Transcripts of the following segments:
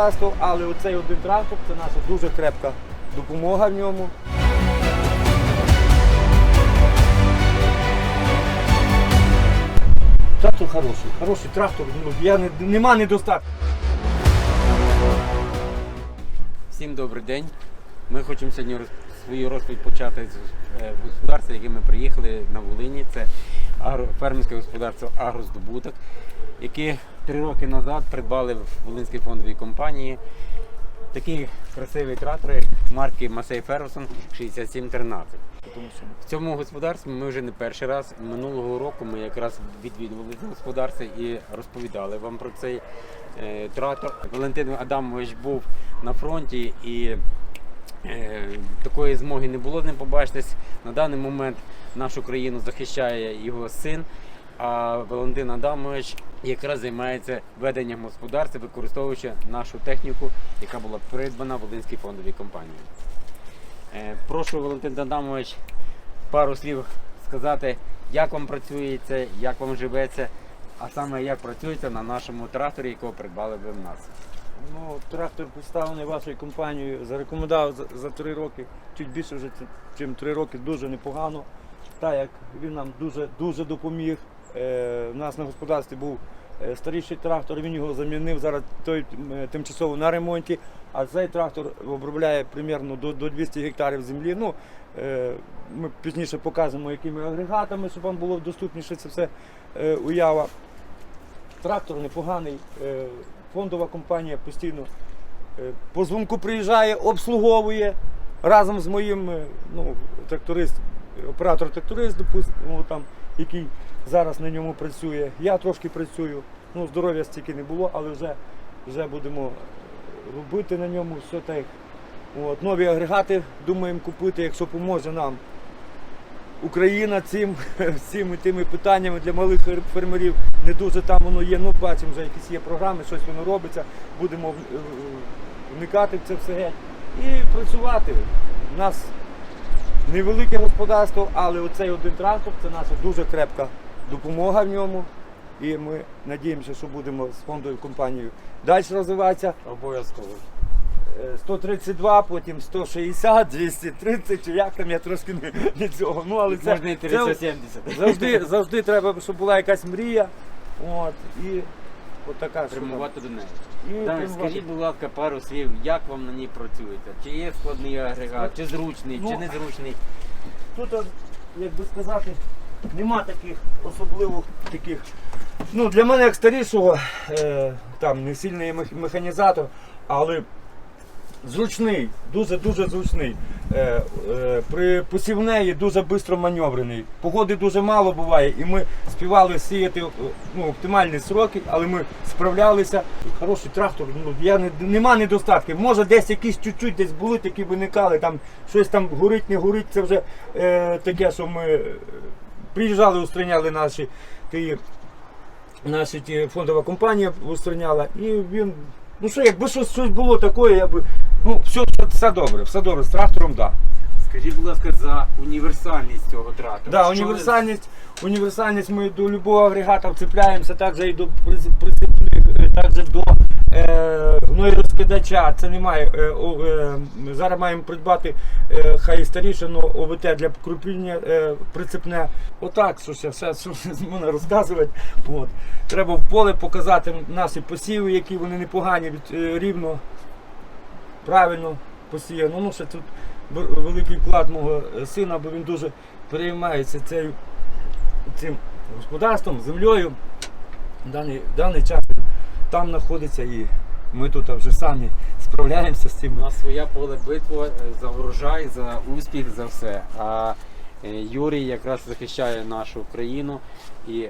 невелике але оцей один трактор це наша дуже крепка допомога в ньому. Трактор хороший, хороший трактор, ну, я не, нема недостатку. Всім добрий день. Ми хочемо сьогодні роз- свою розповідь почати з е, господарства, яке ми приїхали на Волині. Це агро- фермерське господарство Агроздобуток, яке три роки назад придбали в Волинській фондовій компанії такі красиві трактори марки Масей Ферguson 6713. В цьому господарстві ми вже не перший раз. Минулого року ми якраз відвідували це господарство і розповідали вам про цей е, трактор. Валентин Адамович був на фронті і е, такої змоги не було з ним побачитись. На даний момент нашу країну захищає його син. А Валентин Адамович якраз займається веденням господарства, використовуючи нашу техніку, яка була придбана в Волинській фондовій компанії. Е, Прошу, Валентин Адамович, пару слів сказати, як вам працюється, як вам живеться, а саме як працюється на нашому тракторі, якого придбали ви в нас. Ну, трактор представлений вашою компанією, зарекомендував за, за три роки, чуть більше вже, ніж три роки, дуже непогано. Так як він нам дуже, дуже допоміг. Е, у нас на господарстві був е, старіший трактор, він його замінив зараз той е, тимчасово на ремонті, а цей трактор обробляє примерно до, до 200 гектарів землі. Ну, е, ми пізніше покажемо, якими агрегатами, щоб вам було доступніше це все е, уява. Трактор непоганий. е, Фондова компанія постійно е, по дзвонку приїжджає, обслуговує разом з моїм е, ну, тракторист, оператор-тракторист, допустимо, там, який зараз на ньому працює. Я трошки працюю. Ну, здоров'я стільки не було, але вже, вже будемо робити на ньому все так. От, нові агрегати думаємо купити, якщо поможе нам. Україна цим всіми тими питаннями для малих фермерів не дуже там воно є. Ну, бачимо, вже якісь є програми, щось воно робиться. Будемо вникати в це все геть і працювати. У нас невелике господарство, але оцей один трактор це наша дуже крепка допомога в ньому. І ми надіємося, що будемо з фондовою компанією далі розвиватися. Обов'язково. Е, 132, потім 160, 230, чи як там я трошки не, не цього. Ну, але це, Можна і це завжди, завжди треба, щоб була якась мрія. От, і от така. Прямувати до неї. І Так, скажіть, будь ласка, пару слів, як вам на ній працюється? Чи є складний агрегат, чи зручний, чи Ну, незручний? Тут, як би сказати, нема таких особливих таких. Ну, для мене як старішого, е, там не сильний механізатор, але зручний, дуже-дуже зручний. Е, е, при посівнеї дуже швидко маневрений. Погоди дуже мало буває, і ми співали сіяти е, ну, оптимальні сроки, але ми справлялися. Хороший трактор, ну, я не, нема недостатків. Може десь якісь чуть-чуть десь були, такі виникали, там щось там горить, не горить, це вже е, таке, що ми е, приїжджали, устраняли наші ті, наші ті фондова компанія устраняла, і він. Ну що, якби щось, було таке, я би. Ну, все, все, все добре, все добре, з трактором, так. Да. Скажіть, будь ласка, за універсальність цього трактора. Да, Що універсальність, універсальність, ми до любого агрегата вцепляємося, також і до приц- прицепних, е, також до е, гнойрозкидача. Це немає. Е, о, е, зараз маємо придбати е, хай старіше, но ОВТ для крупіння е, прицепне. Отак, що ще все, що можна розказувати. От. Треба в поле показати наші посіви, які вони непогані, від, е, рівно, правильно посіяно. Ну, ще тут великий вклад мого е, сина, бо він дуже переймається цим, цим господарством, землею. Даний, в даний час він там знаходиться і ми тут вже самі справляємося з цим. У нас своя поле битва е, за врожай, за успіх, за все. А е, Юрій якраз захищає нашу країну і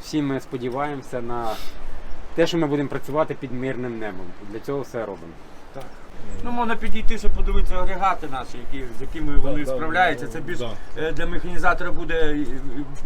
всі ми сподіваємося на те, що ми будемо працювати під мирним небом. Для цього все робимо. Ну, можна підійти, щоб подивитися агрегати наші, які, з якими вони да, справляються. Це більш да. е, для механізатора буде е,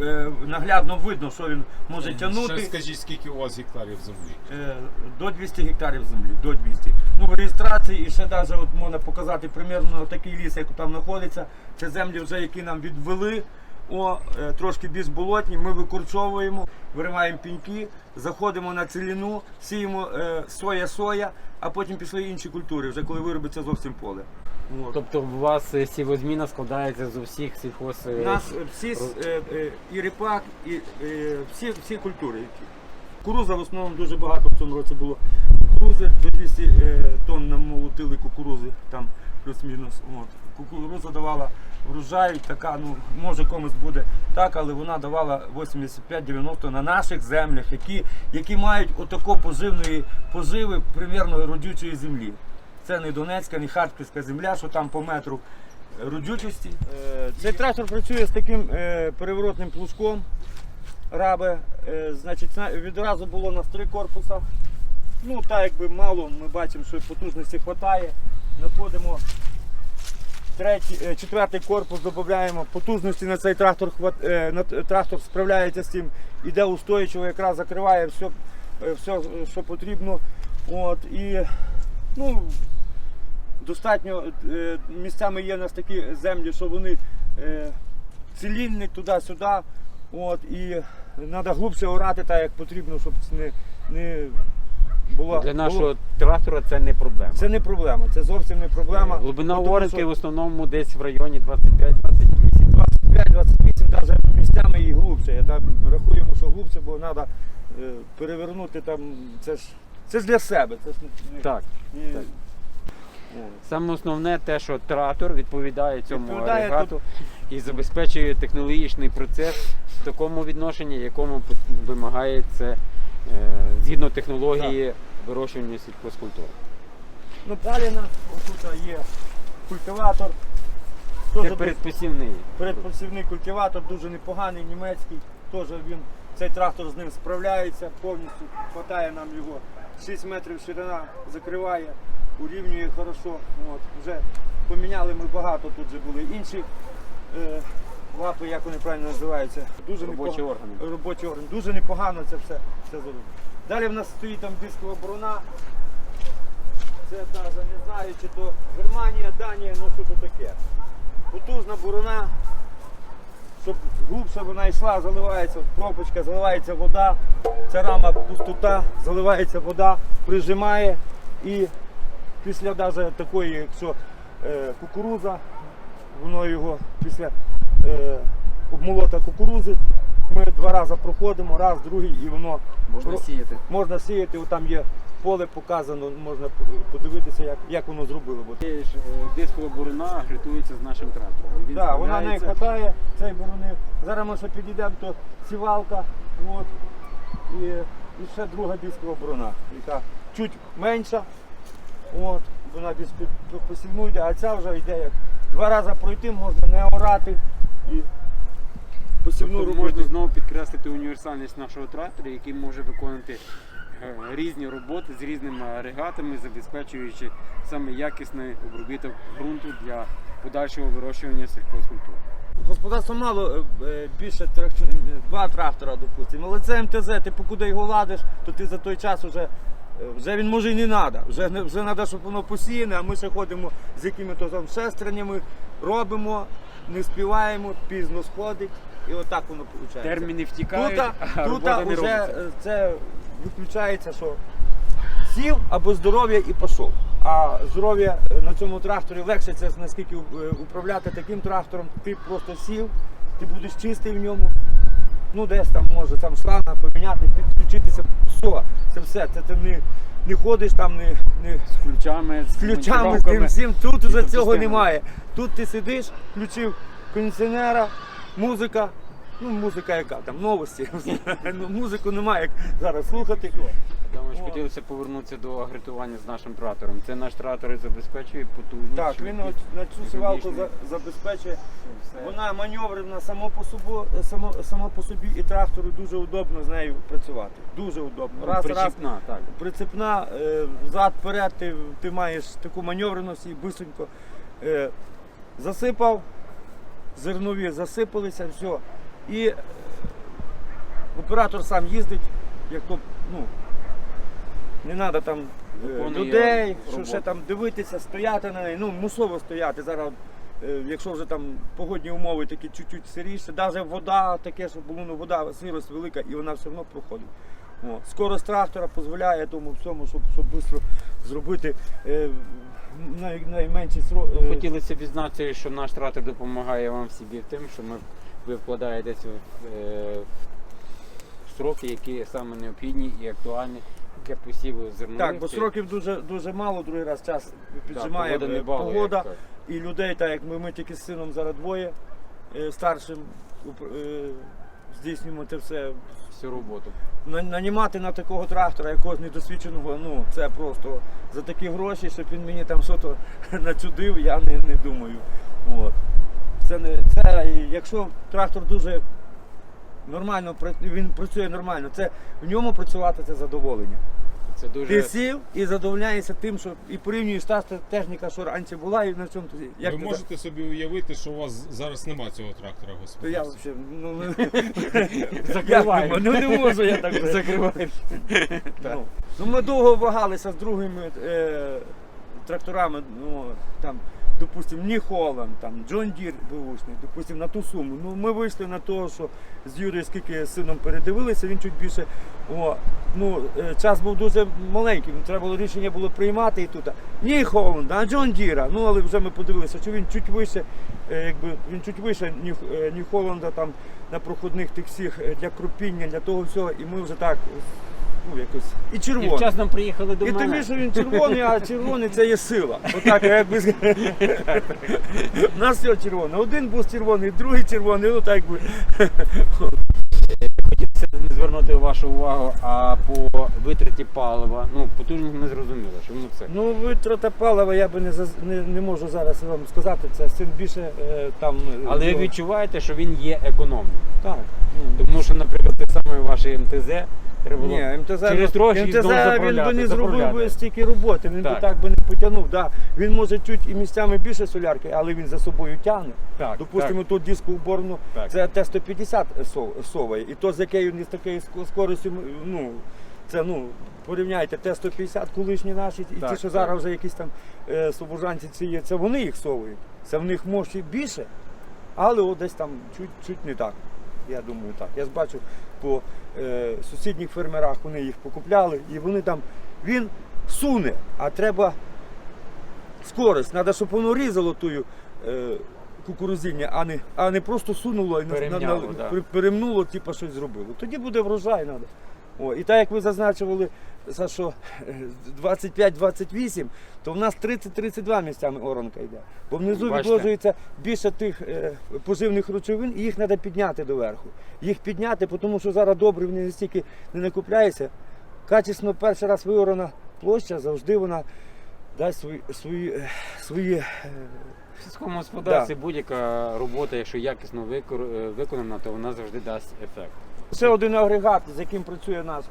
е, наглядно видно, що він може Ще тягнути. скажіть, скільки у вас гектарів землі? Е, До 200 гектарів землі, до 200. Ну, в реєстрації і ще навіть от можна показати примірно такий ліс, як там знаходиться. Це землі, вже які нам відвели о, е, трошки більш болотні, ми викорчовуємо, вириваємо піньки, заходимо на ціліну, сіємо е, соя-соя, а потім пішли інші культури, вже коли виробиться зовсім поле. От. Тобто у вас е, сівозміна складається з усіх сільхоз... е, У нас е, всі е, е, і ріпак, і е, всі, всі культури. Кукуруза в основному дуже багато в цьому році було. Кукурузи до 200 е, тонн намолотили кукурузи, там плюс-мінус. От. Кукуруза давала врожай, така, ну, може комусь буде так, але вона давала 85-90 на наших землях, які, які мають отако поживної поживи примірно родючої землі. Це не Донецька, не Харківська земля, що там по метру родючості. Е, Цей трактор працює з таким е, переворотним плужком. Раби, е, значить, відразу було у нас три корпуса. Ну, так якби мало, ми бачимо, що потужності вистачає. Знаходимо третій, е, четвертий корпус, додаємо потужності на цей трактор. е, на трактор справляється з цим, іде устойчиво, якраз закриває все, все що потрібно. От, і, ну, достатньо е, місцями є у нас такі землі, що вони цілінні туди-сюди. І треба глибше орати так, як потрібно, щоб не, не було. Для нашого було- трактора це не проблема. Це не проблема, це зовсім не проблема. Глибина Тому оренки що в основному десь в районі 25-28. 25-28, навіть місцями і глибше. Я там рахуємо, що глибше, бо треба перевернути там. Це ж це ж для себе. Це ж Так. не- так. Саме основне те, що трактор відповідає цьому Відповідає агрегату і забезпечує технологічний процес в такому відношенні, якому вимагає це е, згідно технології вирощування сільхозкультур. Ну, далі нас тут є культиватор. Це передпосівний. Передпосівний культиватор дуже непоганий, німецький. Теж він, цей трактор з ним справляється, повністю хватає нам його. 6 метрів ширина закриває, урівнює хорошо. От, вже поміняли ми багато, тут вже були інші е, лапи, як вони правильно називаються. Дуже Робочі органи. Робочі органи. Дуже непогано це все, все зробили. Далі в нас стоїть там дискова борона. Це навіть не знаю, чи то Германія, Данія, ну що то таке. Потужна борона, щоб глубше вона йшла, заливається пробочка, заливається вода, ця рама пустота, заливається вода, прижимає і після навіть такої, якщо е, кукуруза, воно його після е, обмолота кукурузи, ми два рази проходимо, раз, другий, і воно Можна ро- сіяти. можна сіяти, там є поле показано, можна подивитися, як, як воно зробило. Бо Дискова бурина агритується з нашим трактором. Так, вона не вистачає, цей борони. Зараз ми ще підійдемо, то сівалка, от, і, і ще друга дискова борона, яка чуть менша. От, вона більш під, під посівну йде, а ця вже йде як два рази пройти, можна не орати і посівну Тобто робити. можна знову підкреслити універсальність нашого трактора, який може виконувати е, різні роботи з різними агрегатами, забезпечуючи саме якісний обробіток ґрунту для подальшого вирощування сільхозкультур. Господарство мало е, е, більше трак- два трактора, допустимо. Але це МТЗ, ти покуди його ладиш, то ти за той час вже, вже він може і не треба. Вже, не- вже треба, щоб воно посіяне, а ми ще ходимо з якими-то там шестернями, робимо, не співаємо, пізно сходить. І отак воно виходить. Терміни втікають, Тут, а робота не вже робиться. е, це виключається, що сів або здоров'я і пішов. А здоров'я на цьому тракторі легше це наскільки е, управляти таким трактором. Ти просто сів, ти будеш чистий в ньому. Ну десь там може там шланга поміняти, підключитися. Все, це все. Це ти не, не ходиш там, не, не З ключами, з ключами, з тим всім. Тут уже цього система. немає. Тут ти сидиш, включив кондиціонера, музика. Ну, музика яка там, новості. ну, музику немає як зараз слухати. Тому ж хотілося повернутися до агритування з нашим трактором. Це наш трактор і забезпечує потужність. Так, він швидкість, на цю сівалку за- забезпечує. Все. Вона маневрена само по собі, само, само по собі і трактору дуже удобно з нею працювати. Дуже удобно. Раз, раз причіпна, так. прицепна, е, взад, вперед, ти, ти маєш таку маневреність і бисенько е, засипав, зернові засипалися, все. І е, оператор сам їздить, як то, ну, не треба там е, Виконує людей, що роботу. ще там дивитися, стояти на неї. Ну, мусово стояти. Зараз е, якщо вже там погодні умови такі чуть-чуть сиріше, навіть вода таке, щоб було ну, вода, сирость велика, і вона все одно проходить. О, скорость трактора дозволяє тому всьому, щоб, щоб швидко зробити е, най, найменші сро... Ну, е, Хотілося б відзначити, що наш трактор допомагає вам собі тим, що ми, ви вкладаєтесь в, е, в сроки, які саме необхідні і актуальні для посіву зернових. Так, бо сроків дуже, дуже мало, другий раз час піджимає погода не балує, погода. як. І людей, так як ми, ми тільки з сином зараз двоє е, старшим е, здійснюємо це все. всю роботу. Нанімати на такого трактора якогось недосвідченого, ну це просто за такі гроші, щоб він мені там щось начудив, я не, не думаю. От. Це не це, якщо трактор дуже нормально він працює нормально, це в ньому працювати це задоволення. Це дуже Ти сів і задовольняєшся тим, що і порівнюєш та техніка, що раніше була, і на цьому тоді. як Ви ти можете собі уявити, що у вас зараз нема цього трактора То я взагалі, ну, Закриваємо. ну не можу я так закриваю. Ну, ну ми довго вагалися з другими е, тракторами, ну там, допустим, Ні Холланд, там Джон Дір бушний, допустим, на ту суму. Ну ми вийшли на те, що з Юрією, скільки з сином передивилися, він чуть більше. О, ну, е, час був дуже маленький, ну, треба було рішення було приймати і тут. Ні Холланд, а Джон Діра. Ну але вже ми подивилися, що він чуть вище, е, якби він чуть вище ні, е, Холланда там на проходних тих всіх для крупіння, для того всього, і ми вже так. Ну, якось. І І червоний. вчасно приїхали до І мене. тим більше він червоний, а червоний це є сила. Отак, якби. У нас все червоне. Один бус червоний, другий червоний, ну так би. Хотілося б звернути вашу увагу, а по витраті палива, ну потужність ми зрозуміли, що ну це. Ну, витрата палива я би не, не, не можу зараз вам сказати. Це син більше е, там. е, Але ви ну, відчуваєте, що він є економним. Так. ну. Тому що, наприклад, те саме ваше МТЗ треба було Ні, МТЗ, через трохи МТЗ він би не зробив би стільки роботи, він би Так. би не потягнув. Да. Він може чуть і місцями більше солярки, але він за собою тягне. Так, Допустимо, так. тут диску уборну, це Т-150 соває. І то з якою не з такою скоростю, ну, це ну, порівняйте Т-150 колишні наші, і Так, ті, що так. зараз вже якісь там е, слобожанці ці є, це вони їх совують. Це в них мощі більше, але от десь там чуть, чуть не так. Я думаю, так. Я ж бачу по е, сусідніх фермерах, вони їх покупляли, і вони там, він суне, а треба скорость. Треба, щоб воно різало тую е, кукурузіння, а не, а не просто сунуло і да. перемнуло, типу щось зробило. Тоді буде врожай. Надо. О, і так як ви зазначували, е, 25-28, то в нас 30-32 місцями оранка йде. Бо внизу Бачите. відложується більше тих е, поживних речовин, і їх треба підняти доверху. Їх підняти, тому що зараз добре не настільки не накупляється. Качесно перший раз виорана площа, завжди вона дасть свої, свої, е, свої е, В сільському господарстві будь-яка робота, якщо якісно е, виконана, то вона завжди дасть ефект. Ще один агрегат, з яким працює наш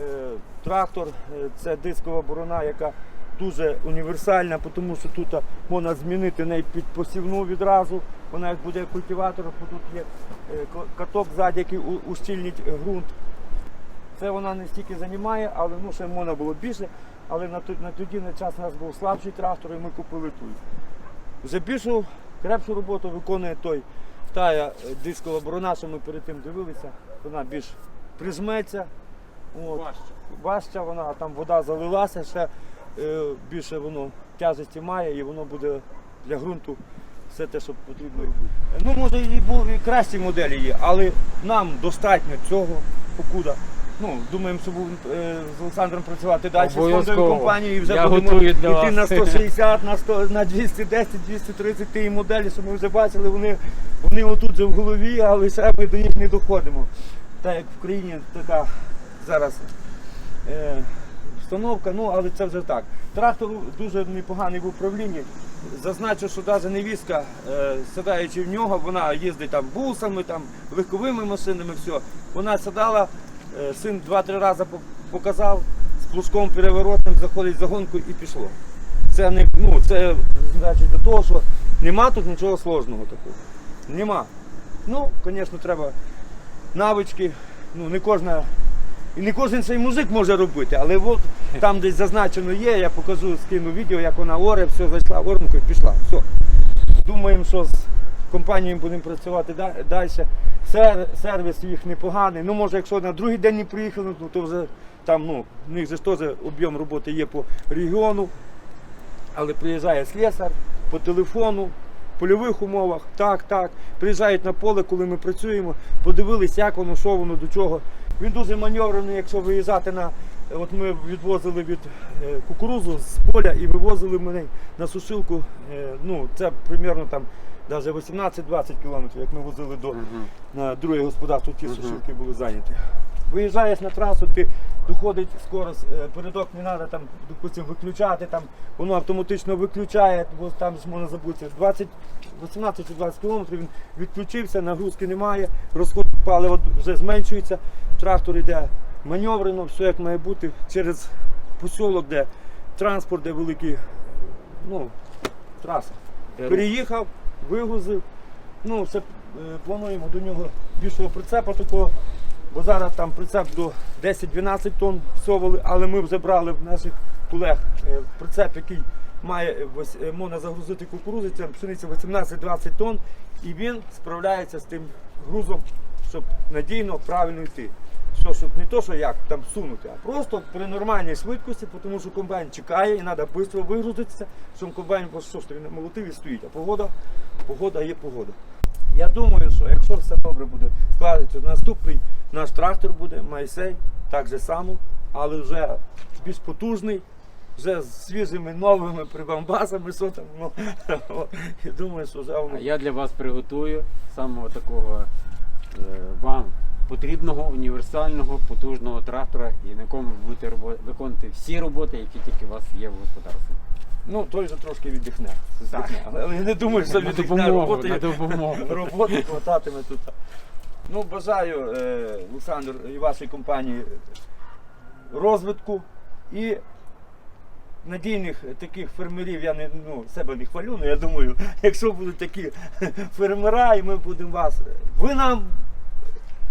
е, трактор, е, це дискова борона, яка дуже універсальна, тому що тут можна змінити неї під посівну відразу. Вона як буде культиватор, бо тут є е, каток ззаді, який ущільнить е, ґрунт. Це вона не стільки займає, але ну, ще можна було більше. Але на, тоді на час у нас був слабший трактор і ми купили той. Вже більшу, крепшу роботу виконує той тая е, дискова борона, що ми перед тим дивилися. Вона більш прижметься. От. Важче вона, там вода залилася, ще е, більше воно тяжесті має і воно буде для ґрунту все те, що потрібно робити. Ну, може, і був і кращі моделі є, але нам достатньо цього покуда. Ну, думаємо, що будемо е, з Олександром працювати далі з фондовою Обов'язково. компанією і вже Я будемо готую для йти вас. на 160, на 100, на 210, 230 тієї моделі, що ми вже бачили, вони, вони отут вже в голові, але ще ми до них не доходимо. Так як в країні така зараз е, установка, ну але це вже так. Трактор дуже непоганий в управлінні. Зазначу, що навіть невістка, е, сідаючи в нього, вона їздить там бусами, там, легковими машинами, все. Вона сідала, син два-три рази показав, з плужком переворотним заходить в загонку і пішло. Це не ну, це значить до того, що нема тут нічого сложного такого. Нема. Ну, звісно, треба навички. Ну, не кожна. І не кожен цей музик може робити, але от там десь зазначено є, я покажу, скину відео, як вона оре, все, зайшла оранку і пішла. Все. думаємо, що з компанією будемо працювати далі. Сервіс їх непоганий. Ну, може, якщо на другий день не приїхали, ну, то вже там, ну, в них же теж об'єм роботи є по регіону. Але приїжджає слесар по телефону, в польових умовах, так, так. Приїжджають на поле, коли ми працюємо, подивились, як воно, що воно, до чого. Він дуже маневрений, якщо виїжджати на. От ми відвозили від е, кукурузу з поля і вивозили мене на сушилку. е, ну, це примерно там навіть 18-20 кілометрів, як ми возили до на друге господарство, ті сушилки були зайняті. Виїжджаєш на трасу, ти доходить скорость, е, передок не треба там, допустим, виключати, там, воно автоматично виключає, бо там ж можна забути 20, 18 чи 20 кілометрів він відключився, нагрузки немає, розход палива вже зменшується, трактор йде маневрено, все як має бути через посілок, де транспорт, де великі ну, рух. Переїхав, вигрузив. Ну, це е, плануємо до нього більшого прицепа такого. Бо зараз там прицеп до 10-12 тонн всовали, але ми вже брали в наших колег е, прицеп, який має е, можна загрузити кукурудзу, це пшениця 18-20 тонн, і він справляється з тим грузом, щоб надійно, правильно йти. Що, щоб не то, що як там сунути, а просто при нормальній швидкості, тому що комбайн чекає і треба швидко вигрузитися, щоб комбайн, що ж він молотив і стоїть, а погода, погода є погода. Я думаю, що якщо все добре буде складатися, то наступний наш трактор буде Майсей, так же само, але вже більш потужний, вже з свіжими новими прибамбасами, що там. Ну, думаю, що вже воно. Я для вас приготую самого такого е, вам потрібного універсального потужного трактора, і на якому ви будете виконувати всі роботи, які тільки у вас є в господарстві. Ну, той же трошки віддихне. Здихне. Але я не думаю, що На віддихне допомогу, роботи. на допомогу. Роботи хвататиме тут. Ну, бажаю, е, Олександр, і вашій компанії розвитку і надійних таких фермерів, я не ну, себе не хвалю, але я думаю, якщо будуть такі фермера, і ми будемо вас. Ви нам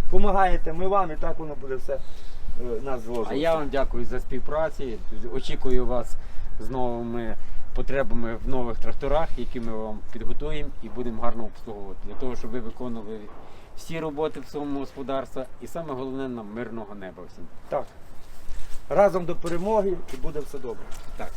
допомагаєте, ми вам, і так воно буде все нас зложено. А я вам дякую за співпрацю. Очікую вас з новими потребами в нових тракторах, які ми вам підготуємо і будемо гарно обслуговувати. Для того, щоб ви виконували всі роботи в своєму господарстві і саме головне нам мирного неба всім. Так. Разом до перемоги і буде все добре. Так.